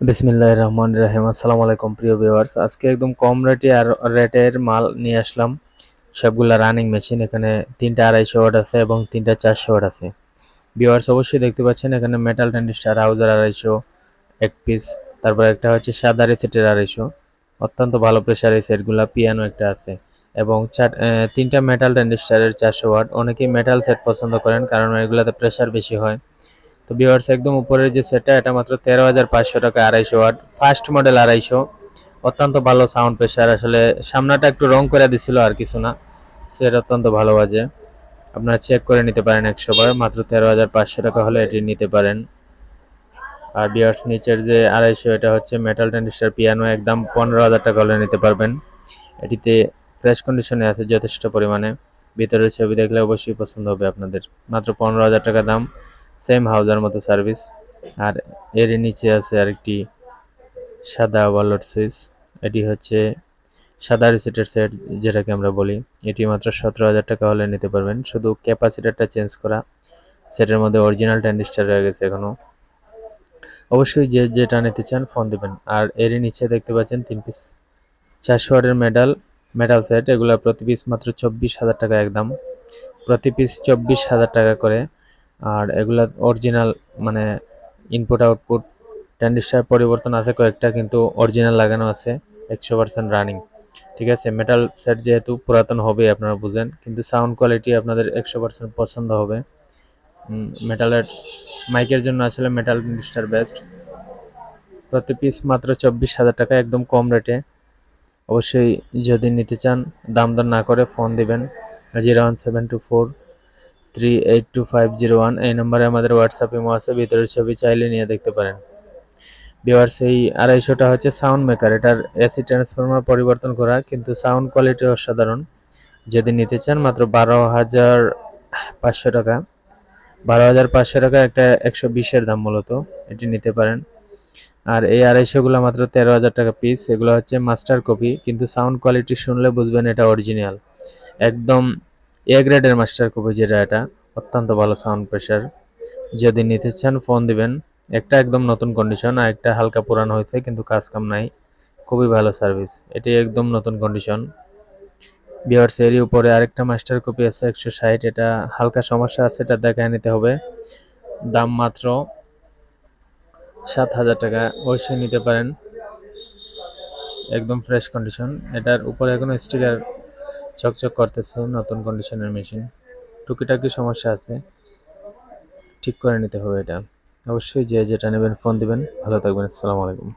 বিসমিল্লাহ রহমান রাহিম। আসসালামু আলাইকুম, প্রিয় ভিউয়ার্স আজকে একদম কম রেটে আর রেটের মাল নিয়ে আসলাম। সবগুলা রানিং মেশিন এখানে তিনটা আড়াইশো ওয়াট আছে এবং তিনটা চারশো ওয়াট আছে। ভিউয়ার্স অবশ্যই দেখতে পাচ্ছেন, এখানে মেটাল টেন্ডিস্টার হাউজার আড়াইশো এক পিস তারপর একটা হচ্ছে সাদা রিসেটের আড়াইশো। অত্যন্ত ভালো প্রেশার এই সেটগুলা পিয়ানো একটা আছে। এবং চার তিনটা মেটাল টেন্ডিস্টারের চারশো ওয়াট। অনেকেই মেটাল সেট পছন্দ করেন, কারণ এগুলাতে প্রেশার বেশি হয়। তো ভিউয়ার্স একদম উপরের যে সেটটা এটা মাত্র তেরো হাজার পাঁচশো টাকা আড়াইশো ওয়াট ফার্স্ট মডেল আড়াইশো। অত্যন্ত ভালো সাউন্ড প্রেশার আসলে সামনাটা একটু রং করে দিছিল আর কিছু না। সেট অত্যন্ত ভালো বাজে। আপনারা চেক করে নিতে পারেন একশো বার মাত্র তেরো হাজার পাঁচশো টাকা হলে এটি নিতে পারেন। আর বিয়ার্স নিচের যে আড়াইশো, এটা হচ্ছে মেটাল টেন্ডিস্টার পিয়ানো একদম পনেরো হাজার টাকা হলে নিতে পারবেন। এটিতে ফ্রেশ কন্ডিশনে আছে যথেষ্ট পরিমাণে। ভিতরের ছবি দেখলে অবশ্যই পছন্দ হবে আপনাদের। মাত্র পনেরো হাজার টাকা দাম। সেম হাউজার মতো সার্ভিস আর এর নিচে আছে আরেকটি সাদা ওয়ালট সুইচ এটি হচ্ছে সাদা রিসেটের সেট যেটাকে আমরা বলি। এটি মাত্র সতেরো হাজার টাকা হলে নিতে পারবেন। শুধু ক্যাপাসিটারটা চেঞ্জ করা। সেটের মধ্যে অরিজিনাল ট্যান্ডিস্টার রয়ে গেছে এখনও। অবশ্যই যে যেটা নিতে চান ফোন দিবেন। আর এরই নিচে দেখতে পাচ্ছেন তিন পিস চারশো ওয়াটের মেডাল মেটাল সেট এগুলো প্রতি পিস মাত্র চব্বিশ হাজার টাকা একদম। প্রতি পিস চব্বিশ হাজার টাকা করে। আর এগুলা অরিজিনাল মানে ইনপুট আউটপুট ট্যান্ডিস্টার পরিবর্তন আছে, কয়েকটা কিন্তু অরিজিনাল লাগানো আছে, একশো পার্সেন্ট রানিং ঠিক আছে মেটাল সেট যেহেতু পুরাতন হবে আপনারা বুঝেন, কিন্তু সাউন্ড কোয়ালিটি আপনাদের একশো পার্সেন্ট পছন্দ হবে। মেটালের মাইকের জন্য আসলে মেটাল ট্যান্ডিস্টার বেস্ট প্রতি পিস মাত্র চব্বিশ হাজার টাকা, একদম কম রেটে অবশ্যই যদি নিতে চান, দাম দর না করে ফোন দিবেন। Zero one seven two four three eight two five এই নম্বরে আমাদের হোয়াটসঅ্যাপ ইমো আছে, ভিতরের ছবি চাইলে নিয়ে দেখতে পারেন। বিওয়ার্স এই আড়াইশোটা হচ্ছে সাউন্ড মেকার এটার এসি ট্রান্সফর্মার পরিবর্তন করা, কিন্তু সাউন্ড কোয়ালিটি অসাধারণ। যদি নিতে চান, মাত্র বারো হাজার পাঁচশো টাকা। বারো হাজার পাঁচশো টাকা একটা একশো বিশের দাম মূলত, এটি নিতে পারেন। আর এই আড়াইশোগুলো মাত্র তেরো হাজার টাকা পিস এগুলো হচ্ছে মাস্টার কপি কিন্তু সাউন্ড কোয়ালিটি শুনলে বুঝবেন এটা অরিজিনাল একদম এ গ্রেডের মাস্টার কপি যেটা এটা, অত্যন্ত ভালো সাউন্ড প্রেশার যদি নিতে চান ফোন দিবেন। একটা একদম নতুন কন্ডিশন আর একটা হালকা পুরানো হয়েছে, কিন্তু কাজ কাম নাই। খুবই ভালো সার্ভিস এটি একদম নতুন কন্ডিশন বিয়ার্স এরই উপরে আরেকটা মাস্টার কপি আছে, একশো ষাট। এটা হালকা সমস্যা আছে, এটা দেখায় নিতে হবে। দাম মাত্র সাত হাজার টাকা। অবশ্যই নিতে পারেন। একদম ফ্রেশ কন্ডিশন এটার উপরে এখনও স্টিকার চকচক করতেছে নতুন কন্ডিশনের মেশিন টুকিটাকি সমস্যা আছে। ঠিক করে নিতে হবে এটা। অবশ্যই যে যেটা নেবেন ফোন দিবেন। ভালো থাকবেন। আসসালামু আলাইকুম।